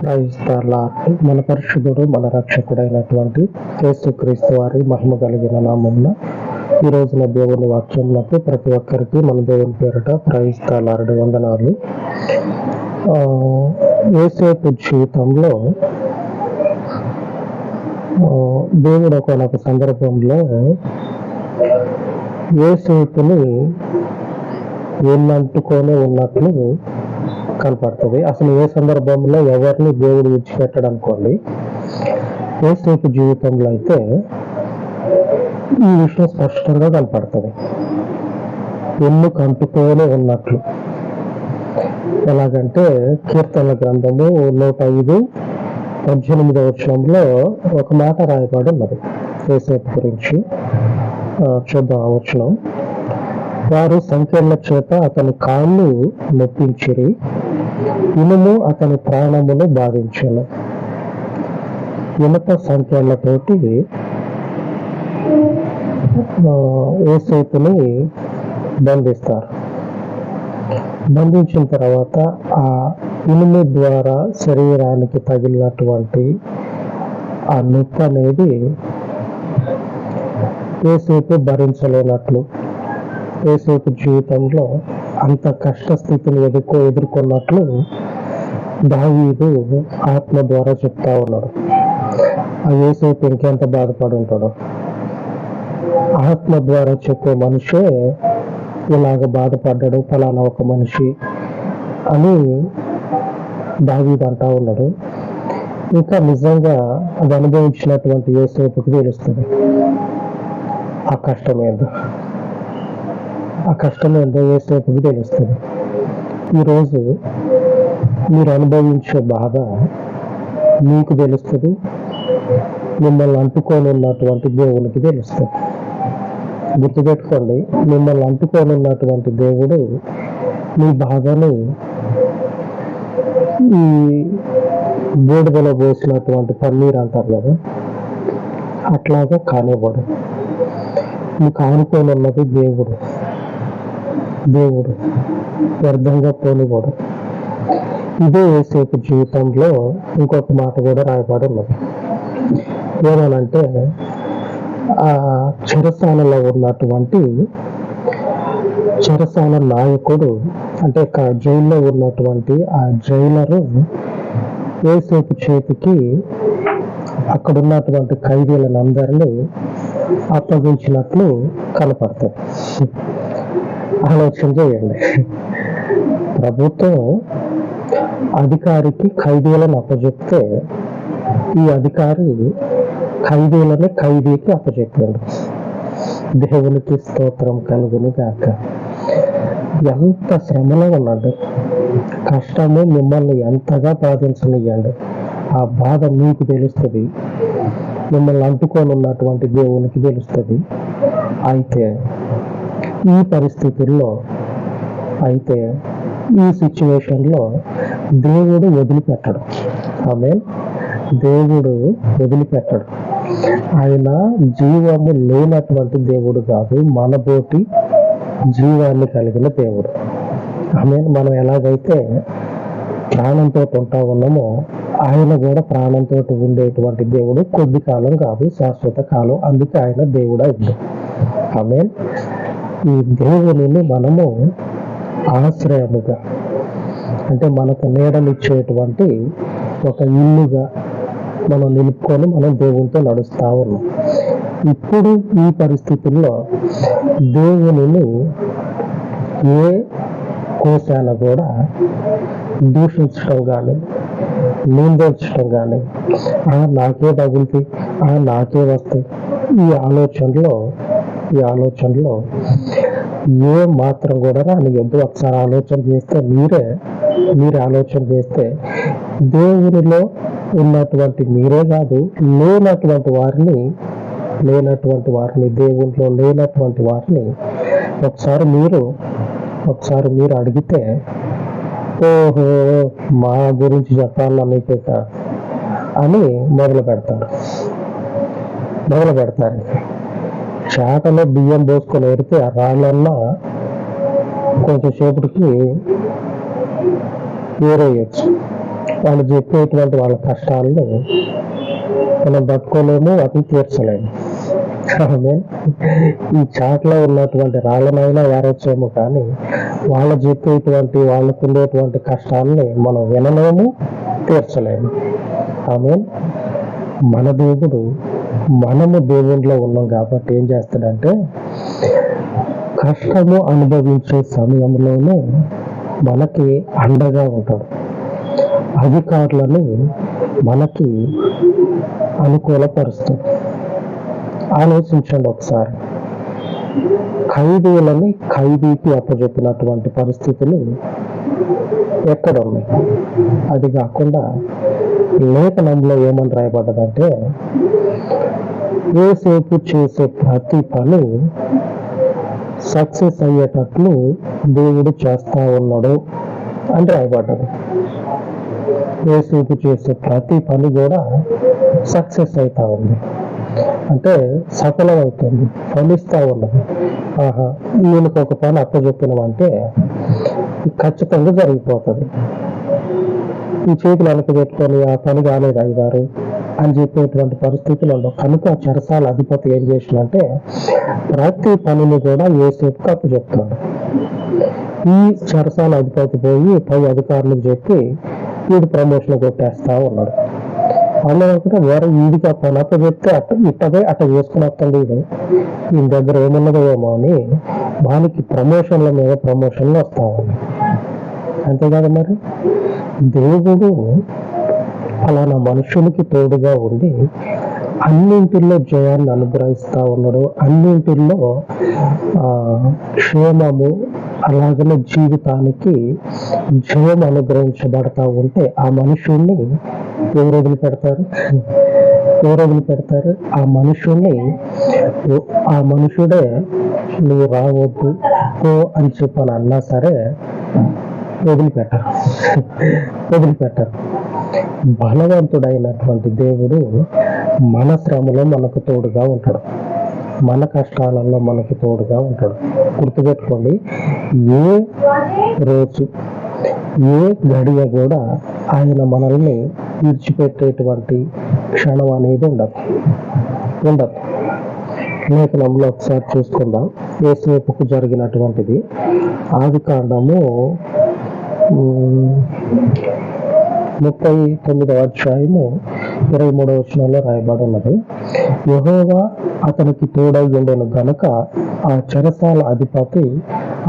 మన పరిశుద్ధుడు మన రక్షకుడైనటువంటి యేసుక్రీస్తు వారి మహిమ కలిగిన నామమున ఈ రోజున దేవుని వాక్యములకు ప్రతి ఒక్కరికి మన దేవుని పేరిట క్రైస్తలారుడు వందనాలు. ఆ, యేసేపు జీవితంలో దేవుడు ఒకనొక సందర్భంలో ఏసేపుని ఏమంటుకొని ఉన్నట్లు కనపడుతుంది అసలు ఏ సందర్భంలో ఎవరిని దేవుడు విడిచిపెట్టడు అనుకోండి ఏసేపు జీవితంలో అయితే ఈ విషయం స్పష్టంగా కనపడుతుంది. ఎన్ను కంటుతూనే ఉన్నట్లు. ఎలాగంటే కీర్తన గ్రంథము నూట ఐదు పద్దెనిమిదవ వచనంలో ఒక మాట రాయబడి ఉన్నది. ఏసేపు గురించి? చూద్దాం ఆ వచనం. వారు సంఖ్యల చేత అతని కాళ్ళు నొప్పించిరి. ఇనుము అతని ప్రాణమును బాధించను. ఇనుప సంఖ్యలతోటి ఆ, బంధిస్తారు. బంధించిన తర్వాత ఆ ఇనుము ద్వారా శరీరానికి తగిలినటువంటి ఆ నొప్పి అనేది ఏసేపు భరించలేనట్లు. ఏసేపు జీవితంలో అంత కష్ట స్థితిని ఎదుర్కో ఎదుర్కొన్నట్లు దావీదు ఆత్మ ద్వారా చెప్తా ఉన్నాడు. ఆ ఏసేపు ఇంకెంత బాధపడి ఉంటాడు. ఆత్మ ద్వారా చెప్పే మనిషే ఇలాగ బాధపడ్డాడు ఫలానా ఒక మనిషి అని దావీదు అంటా ఉన్నాడు. ఇంకా నిజంగా అది అనుభవించినటువంటి ఏసేపుకి తెలుస్తుంది ఆ కష్టం ఏందో. ఆ కష్టం ఏందో ఏసేపుకి తెలుస్తుంది. ఈరోజు మీరు అనుభవించే బాధ మీకు తెలుస్తుంది మిమ్మల్ని అంటుకొని ఉన్నటువంటి దేవునికి తెలుస్తుంది. గుర్తుపెట్టుకోండి మిమ్మల్ని అంటుకొని ఉన్నటువంటి దేవుడు మీ బాధని ఈ బూడిదలో పోసినటువంటి పన్నీర్ అంటారు కదా అట్లాగా కానివ్వడు. మీకు ఆనుకొని ఉన్నది దేవుడు. దేవుడు వ్యర్థంగా పోనివ్వడు ఇదే ఏసేపు జీవితంలో ఇంకొక మాట కూడా రాయబడి ఉన్నది. ఏమనంటే ఆ చెరసాలలో ఉన్నటువంటి చెరసాల నాయకుడు అంటే జైల్లో ఉన్నటువంటి ఆ జైలరు ఏసేపు చేతికి అక్కడ ఉన్నటువంటి ఖైదీలను అందరినీ అప్పగించినట్లు కనపడుతుంది ఆలోచన చేయండి. ప్రభుత్వం అధికారికి ఖైదీలను అప్పచెప్తే ఈ అధికారి ఖైదీలని ఖైదీకి అప్పచెప్పాడు దేవునికి స్తోత్రం కలుగును గాక. ఎంత శ్రమలో ఉన్నాడు కష్టము మిమ్మల్ని ఎంతగా బాధించనియ్యండి ఆ బాధ మీకు తెలుస్తుంది. మిమ్మల్ని అంటుకొని ఉన్నటువంటి దేవునికి తెలుస్తుంది. అయితే ఈ పరిస్థితుల్లో అయితే ఈ సిచ్యువేషన్లో దేవుడు వదిలిపెట్టడు. ఆమె దేవుడు వదిలిపెట్టడు. ఆయన జీవము లేనటువంటి దేవుడు కాదు మనబోటి జీవాన్ని కలిగిన దేవుడు. ఆమె మనం ఎలాగైతే ప్రాణంతో ఉంటా ఉన్నామో ఆయన కూడా ప్రాణంతో ఉండేటువంటి దేవుడు కొద్ది కాలం కాదు శాశ్వత కాలం. అందుకే ఆయన దేవుడు అయింది ఆమె ఈ దేవుని మనము ఆశ్రయముగా అంటే మనకు నీడనిచ్చేటువంటి ఒక ఇల్లుగా మనం నిలుపుకొని మనం దేవునితో నడుస్తూ ఉన్నాం. ఇప్పుడు ఈ పరిస్థితుల్లో దేవునిని ఏ కోశాన కూడా దూషించడం కానీ నిందించడం కానీ "ఆ, నాకే తగులుతాయి ఆ, నాకే వస్తాయి ఈ ఆలోచనలో ఈ ఆలోచనలో ఏ మాత్రం కూడా రానియద్దు ఒకసారి ఆలోచన చేస్తే మీరే మీరు ఆలోచన చేస్తే దేవునిలో ఉన్నటువంటి మీరే కాదు లేనటువంటి వారిని లేనటువంటి వారిని దేవునిలో లేనటువంటి వారిని ఒకసారి మీరు ఒకసారి మీరు అడిగితే ఓహో మా గురించి చెప్పాలన్నా మీకు అని మొదలు పెడతారు మొదలు పెడతారు చాటలో బియ్యం పోసుకొని ఎడితే ఆ రాళ్ళల్లో కొంచెం సేపటికి ఏరేయచ్చు వాళ్ళు చెప్పేటువంటి వాళ్ళ కష్టాలని మనం పట్టుకోలేము వాటిని తీర్చలేము. ఆమె ఈ చాట్లో ఉన్నటువంటి రాళ్ళనైనా ఏరొచ్చేమో కానీ వాళ్ళు చెప్పేటువంటి వాళ్ళకు ఉండేటువంటి కష్టాలని మనం వినలేము తీర్చలేము. ఆమె మన దేవుడు మనము దేవుడిలో ఉన్నాం కాబట్టి ఏం చేస్తాడంటే కష్టము అనుభవించే సమయంలోనే మనకి అండగా ఉంటాడు. అధికారులని మనకి అనుకూలపరుస్తుంది ఆలోచించండి ఒకసారి. ఖైదీలని ఖైదీకి అప్పచెప్పినటువంటి పరిస్థితులు ఎక్కడ? ఉన్నాయి అది కాకుండా లేఖనంలో ఏమని రాయబడ్డదంటే ఏసేపు చేసే ప్రతి పని సక్సెస్ అయ్యేటట్లు దేవుడు చేస్తా ఉన్నాడు అని రాయబడ్డది. ఏసేపు చేసే ప్రతి పని కూడా సక్సెస్ అవుతా ఉంది. అంటే సఫలమవుతుంది ఫలిస్తూ ఉన్నది. ఆహా ఈయనకు ఒక పని అప్పచెప్పినామంటే ఖచ్చితంగా జరిగిపోతుంది. ఈ చేతులు వెనక పెట్టుకొని ఆ పని కాలేదు అయ్యారు అని చెప్పేటువంటి పరిస్థితులు కనుక చెరసాల అధిపతి ఏం చేసినంటే ప్రతి పనిని కూడా ఏ సేపుకి అప్పచెప్తాడు ఈ చెరసాల అధిపతి పోయి పై అధికారులకు చెప్పి వీడు ప్రమోషన్ కొట్టేస్తా ఉన్నాడు అన్నప్పుడు వేరే వీడికి ఆ పని అప్ప చెప్తే అట్ట ఇట్టదే అట్ట చేసుకుని వస్తుంది ఇది. దగ్గర ఏమున్నదో ఏమో అని వానికి ప్రమోషన్ల మీద ప్రమోషన్లు వస్తా ఉన్నాయి అంతే కదా మరి దేవుడు అలానా మనుషులకి తోడుగా ఉండి అన్నింటిలో జయాన్ని అనుగ్రహిస్తా ఉన్నాడు. అన్నింటిలో ఆ, క్షేమము అలాగనే జీవితానికి జయం అనుగ్రహించబడతా ఉంటే ఆ మనుషుల్ని ఎవరు వదిలిపెడతారు? ఎవరు వదిలిపెడతారు? ఆ మనుషుల్ని ఆ మనుషుడే నువ్వు రావద్దు అని చెప్పని అన్నా సరే వదిలిపెట్టరు వదిలిపెట్టరు బలవంతుడైనటువంటి దేవుడు మన శ్రమలో మనకు తోడుగా ఉంటాడు. మన కష్టాలలో మనకు తోడుగా ఉంటాడు. గుర్తుపెట్టుకోండి ఏ రోజు ఏ గడియ కూడా ఆయన మనల్ని విడిచిపెట్టేటువంటి క్షణం అనేది ఉండదు. ఉండదు. లేఖనంలో ఒకసారి చూసుకుందాం. ఏసేపుకు జరిగినటువంటిది. ఆది కాండము ముప్పై తొమ్మిదవ అధ్యాయము ఇరవై మూడవ వచనంలో రాయబడి ఉన్నది. యహోవా అతనికి తోడై ఉండెను గనుక ఆ చెరసాల అధిపతి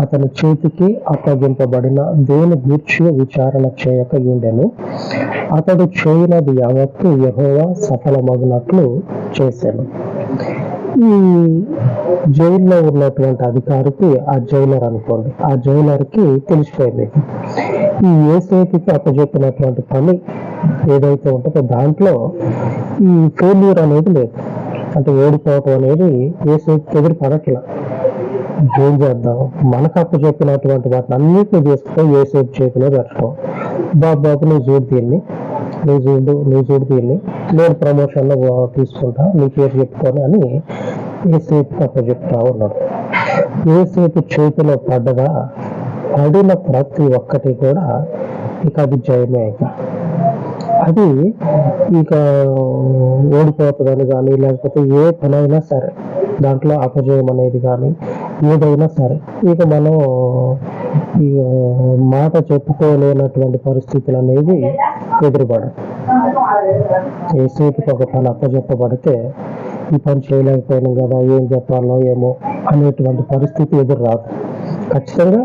అతని చేతికి అప్పగింపబడిన దేని గూర్చి విచారణ చేయక ఉండెను అతడు చేయనది యావత్తు యహోవా సఫలమగినట్లు చేశాను ఈ జైల్లో ఉన్నటువంటి అధికారికి ఆ జైలర్ అనుకోండి. ఆ జైలర్కి తెలిసిపోయింది ఈ ఏసీకి అప్పచెప్పినటువంటి పని ఏదైతే ఉంటుందో దాంట్లో ఈ ఫెయిల్యూర్ అనేది లేదు. అంటే ఓడిపోవటం అనేది ఏసీకి ఎదురు పడట్లా. ఏం చేద్దాం? మనకు అప్పచెప్పినటువంటి వాటిని అన్నింటినీ తీసుకుని ఏసేపు చేతిలో పెట్టడం బాబు బాబు నువ్వు చూడు దీన్ని. నువ్వు చూడు నువ్వు చూడు దీన్ని. నేను ప్రమోషన్లో తీసుకుంటా నీ పేరు చెప్పుకొని అని ఏసేపు అప్పచెప్తా ఉన్నాడు. ఏసేపు చేతిలో పడ్డగా పడిన ప్రతి ఒక్కటి కూడా ఇక అది జయమే ఇక. అది ఇక ఓడిపోతుందని కానీ లేకపోతే ఏ పనైనా సరే దాంట్లో అపజయం అనేది కానీ ఏదైనా సరే ఇక మనం ఈ మాట చెప్పుకోలేనటువంటి పరిస్థితులు అనేవి ఎదురుపడవు ఏసేపుకి ఒక పని అప్పచెప్పబడితే ఈ పని చేయలేకపోయినాం కదా ఏం చెప్పాలో ఏమో అనేటువంటి పరిస్థితి ఎదురు రాదు. ఖచ్చితంగా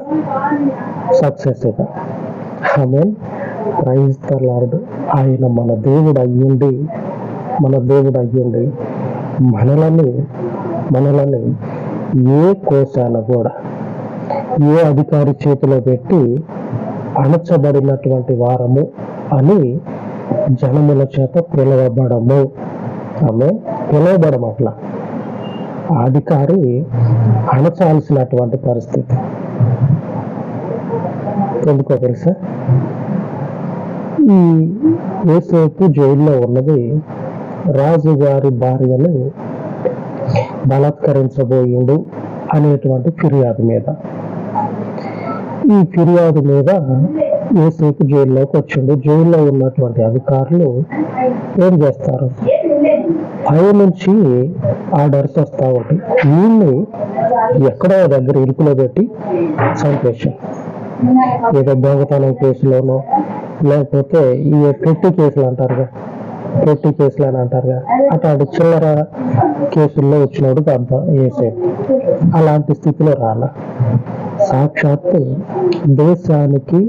సక్సెస్ ఇక. ఆమె ప్రైజ్ ద లార్డ్ ఆయన మన దేవుడు అయ్యుండి మన దేవుడు అయ్యుండి మనలని మనలని ఏ కోశాన కూడా ఏ అధికారి చేతిలో పెట్టి అణచబడినటువంటి వారము అని జనముల చేత పిలవబడము. ఆమె పిలవబడము అట్లా. అధికారి అణచాల్సినటువంటి పరిస్థితి. ఎందుకో తెలుసా? ఈ ఏసేపు జైల్లో ఉన్నది రాజుగారి భార్యను బలాత్కరించబోయిండు అనేటువంటి ఫిర్యాదు మీద. ఈ ఫిర్యాదు మీద ఏసేపు జైల్లోకి వచ్చిండు. జైల్లో ఉన్నటువంటి అధికారులు ఏం చేస్తారు? పై నుంచి ఆర్డర్స్ వస్తా ఉంటాయి. వీళ్ళు ఎక్కడో దగ్గర ఇరుకులో పెట్టి చంపేశాం ఏదో దొంగతనం కేసులోనో లేకపోతే ఈ పెట్టి కేసులు అంటారుగా పెట్టి కేసులు అని అంటారుగా అట్లాంటి చిల్లర కేసుల్లో వచ్చినప్పుడు అంత ఏసేపు అలాంటి స్థితిలో రాల. సాక్షాత్తు దేశానికి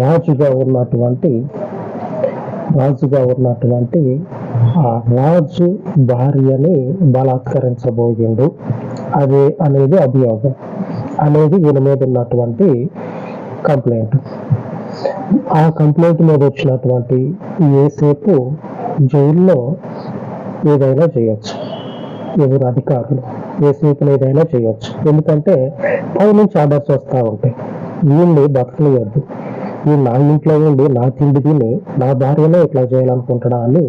రాజుగా ఉన్నటువంటి రాజుగా ఉన్నటువంటి ఆ రాజు భార్యని బలాత్కరించబోయిండు. అదే అనేది అభియోగం. అనేది వీళ్ళ మీద ఉన్నటువంటి కంప్లైంట్. ఆ కంప్లైంట్ మీద వచ్చినటువంటి ఏసేపు జైల్లో ఏదైనా చేయొచ్చు. ఎవరు అధికారులు? ఏసేపులు ఏదైనా చేయొచ్చు. ఎందుకంటే పై నుంచి ఆర్డర్స్ వస్తూ ఉంటాయి. వీళ్ళు బతకలేయద్దు ఈ నా ఇంట్లో ఉండి నా తిండి తిని నా భార్యనే ఇట్లా చేయాలనుకుంటున్నా అని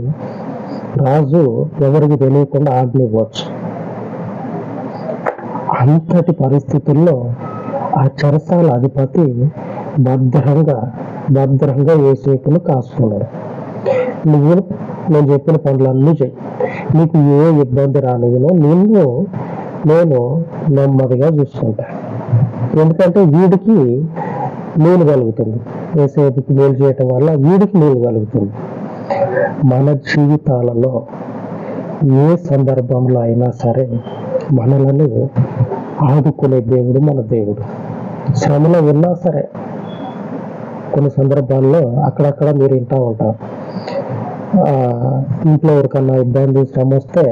రాజు ఎవరికి తెలియకుండా ఆజ్ఞ ఇవ్వచ్చు. అంతటి పరిస్థితుల్లో ఆ చరసాల అధిపతి భద్రంగా భద్రంగా ఏసేపును కాసుకున్నాడు నువ్వు నేను చెప్పిన పనులన్నీ చెయ్యి నీకు ఏ ఇబ్బంది రానివ్వను నిన్ను నేను నెమ్మదిగా చూసుకుంటా. ఎందుకంటే వీడికి మేలు కలుగుతుంది. ఏసేపుకి మేలు చేయటం వల్ల వీడికి మేలు కలుగుతుంది. మన జీవితాలలో ఏ సందర్భంలో అయినా సరే మనలను ఆదుకునే దేవుడు మన దేవుడు. శ్రమలో ఉన్నా సరే కొన్ని సందర్భాల్లో అక్కడక్కడ మీరు వింటూ ఉంటారు. ఇంట్లో ఎవరికన్నా ఇబ్బంది శ్రమ వస్తే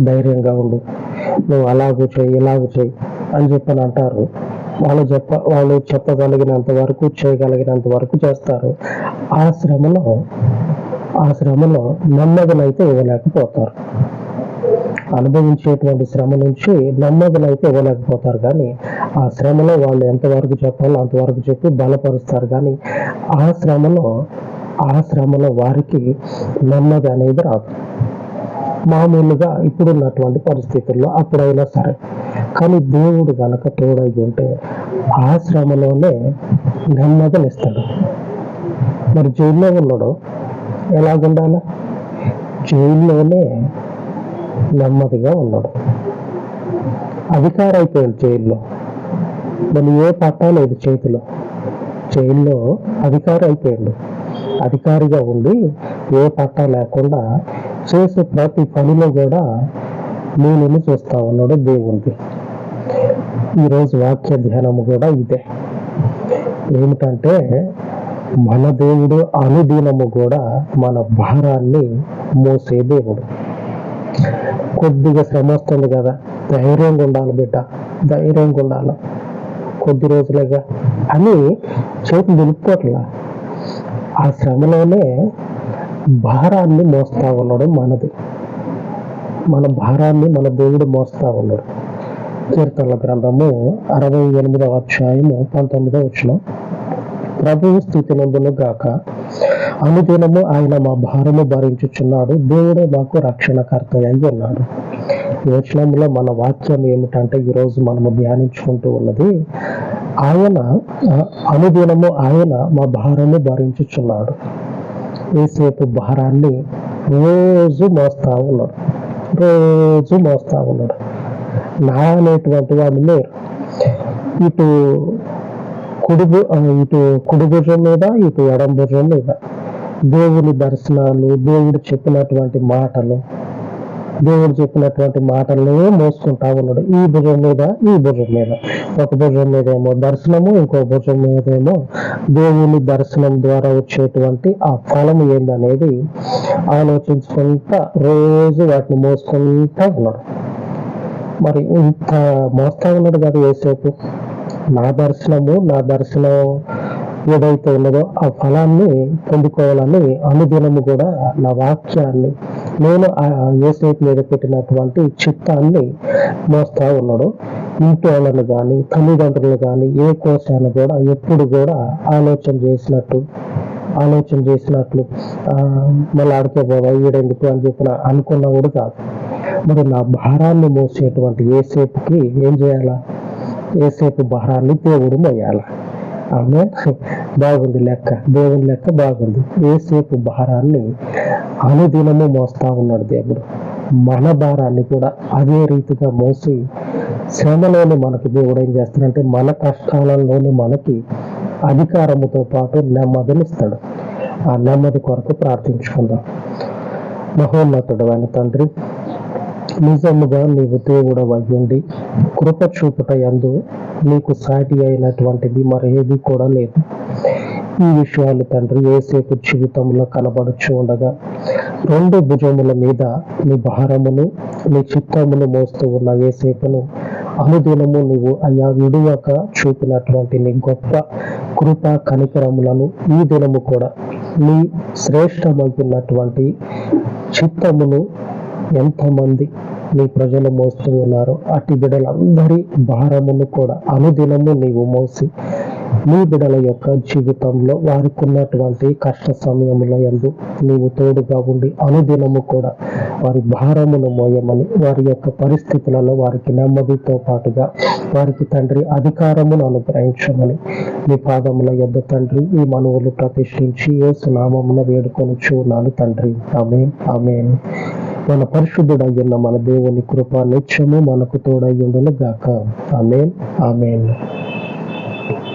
ధైర్యంగా ఉండు. నువ్వు అలాగూ చెయ్యి ఇలాగూ చెయ్యి అని చెప్పని అంటారు. వాళ్ళు చెప్ప వాళ్ళు చెప్పగలిగినంత వరకు చేయగలిగినంత వరకు చేస్తారు. ఆ శ్రమలో ఆ శ్రమలో నెమ్మదినైతే ఇవ్వలేకపోతారు. అనుభవించేటువంటి శ్రమ నుంచి నెమ్మదినైతే ఇవ్వలేకపోతారు. కానీ ఆ శ్రమలో వాళ్ళు ఎంతవరకు చెప్పాలో అంతవరకు చెప్పి బలపరుస్తారు. కానీ ఆ శ్రమలో ఆ శ్రమలో వారికి నెమ్మది అనేది రాదు. మామూలుగా ఇప్పుడున్నటువంటి పరిస్థితుల్లో అప్పుడైనా సరే కానీ దేవుడు కనుక తోడై ఉంటే ఆ శ్రమలోనే నెమ్మదినిస్తాడు మరి జైల్లో ఉన్నాడు. ఎలాగుండాలి? జైల్లోనే నెమ్మదిగా ఉన్నాడు. అధికారం అయిపోయాడు జైల్లో. మరి ఏ పట్టా లేదు చేతిలో. జైల్లో అధికారి అయిపోయాడు అధికారిగా ఉండి ఏ పట్టా లేకుండా చేసే ప్రతి పనిలో కూడా నేను చూస్తా ఉన్నాడు దేవుడికి ఈరోజు వాక్య ధ్యానము కూడా ఇదే. ఏమిటంటే మన దేవుడు అనుదినము కూడా మన భారాన్ని మోసే దేవుడు. కొద్దిగా శ్రమ వస్తుంది కదా ధైర్యంగా ఉండాలి బిడ్డ ధైర్యంగా ఉండాలి. కొద్ది రోజులుగా అని చేతులు నిలుపుకోవట్లా ఆ శ్రమలోనే భారాన్ని మోస్తా ఉన్నాడు మనది. మన భారాన్ని మన దేవుడు మోస్తా ఉన్నాడు. కీర్తనల గ్రంథము అరవై ఎనిమిదవ అధ్యాయము పంతొమ్మిదవ వచ్చిన ప్రభువు స్థితినందును గాక. అనుదినము ఆయన మా భారము భరించుచున్నాడు. దేవుడే మాకు రక్షణకర్త అయి ఉన్నాడు. ఈ వచనంలో మన వాక్యం ఏమిటంటే ఈరోజు మనము ధ్యానించుకుంటూ ఉన్నది ఆయన అనుదినము ఆయన మా భారము భరించుచున్నాడు. ఏసేపు భారాన్ని రోజు మోస్తా ఉన్నాడు. రోజు మోస్తా ఉన్నాడు. నా అనేటువంటి వాడు లేరు ఇటు కుడి ఇటు కుడి భుజం మీద ఇటు ఎడం భుజం మీద దేవుని దర్శనాలు దేవుడు చెప్పినటువంటి మాటలు దేవుడు చెప్పినటువంటి మాటలనే మోసుకుంటా ఉన్నాడు. ఈ భుజం మీద ఈ భుజం మీద. ఒక భుజం మీద ఏమో దర్శనము ఇంకో భుజం మీద ఏమో దేవుని దర్శనం ద్వారా వచ్చేటువంటి ఆ ఫలం ఏందనేది ఆలోచించుకుంటా రోజు వాటిని మోసుకుంటా ఉన్నాడు. మరి ఇంత మోస్తా ఉన్నాడు కదా ఏసేపు నా దర్శనము నా దర్శనం ఏదైతే ఉన్నదో ఆ ఫలాన్ని పొందుకోవాలని అనుదినము కూడా నా వాక్యాన్ని నేను ఆ ఏసేపు మీద పెట్టినటువంటి చిత్తాన్ని మోస్తా ఉన్నాడు. ఇంటి వాళ్ళను కానీ తల్లిదండ్రులు కానీ ఏ కోశాన్ని కూడా ఎప్పుడు కూడా ఆలోచన చేసినట్టు ఆలోచన చేసినట్లు ఆ, మళ్ళీ ఆడికే పోదా ఈడెందుకు? అని చెప్పిన అనుకున్నవాడు కాదు. మరి నా భారాన్ని మోసేటువంటి ఏసేపుకి ఏం చేయాలా? ఏసేపు భారాన్ని దేవుడు మోయాల? ఆమె బాగుంది లెక్క దేవుని లెక్క బాగుంది. ఏసేపు భారాన్ని అనుదినము మోస్తా ఉన్నాడు దేవుడు. మన భారాన్ని కూడా అదే రీతిగా మోసి శ్రమలోని మనకి దేవుడు ఏం చేస్తాడంటే మన కష్టాలలోని మనకి అధికారముతో పాటు నెమ్మదినిస్తాడు. ఆ నెమ్మది కొరకు ప్రార్థించుకుందాం. మహోన్నతుడు అయిన తండ్రి నిజముగా నీవు దేవుడు కృప చూపుట యందు నీకు సాటి అయినటువంటిది మరేది కూడా లేదు. ఈ విషయాలు తండ్రి ఏసేపు జీవితంలో కనబడుచు ఉండగా రెండు భుజముల మీద నీ భారమును నీ చిత్తమును మోస్తూ ఉన్న ఏసేపును అనుదినము నీవు అయ్యా విడువక చూపినటువంటి నీ గొప్ప కృప కనికరములను ఈ దినము కూడా నీ శ్రేష్టమైనటువంటి చిత్తమును ఎంతమంది నీ ప్రజలు మోస్తూ ఉన్నారో అట్టి బిడలందరి భారమును కూడా అనుదినము నీవు మోసి నీ బిడల యొక్క జీవితంలో వారికి ఉన్నటువంటి కష్ట సమయంలో ఎందు నీవు తోడుగా ఉండి అనుదినము కూడా వారి భారమును మోయమని వారి యొక్క పరిస్థితులలో వారికి నెమ్మదితో పాటుగా వారికి తండ్రి అధికారమును అనుగ్రహించమని నీ పాదముల యొద్ద తండ్రి ఈ మనవులు ప్రతిష్ఠించి ఏ సునామమున వేడుకొని ఉన్నాను తండ్రి. ఆమె ఆమె మన పరిశుద్ధుడయ్యున్న మన దేవుని కృప నిత్యము మనకు తోడయ్యుండును గాక ఆమెన్. ఆమెన్.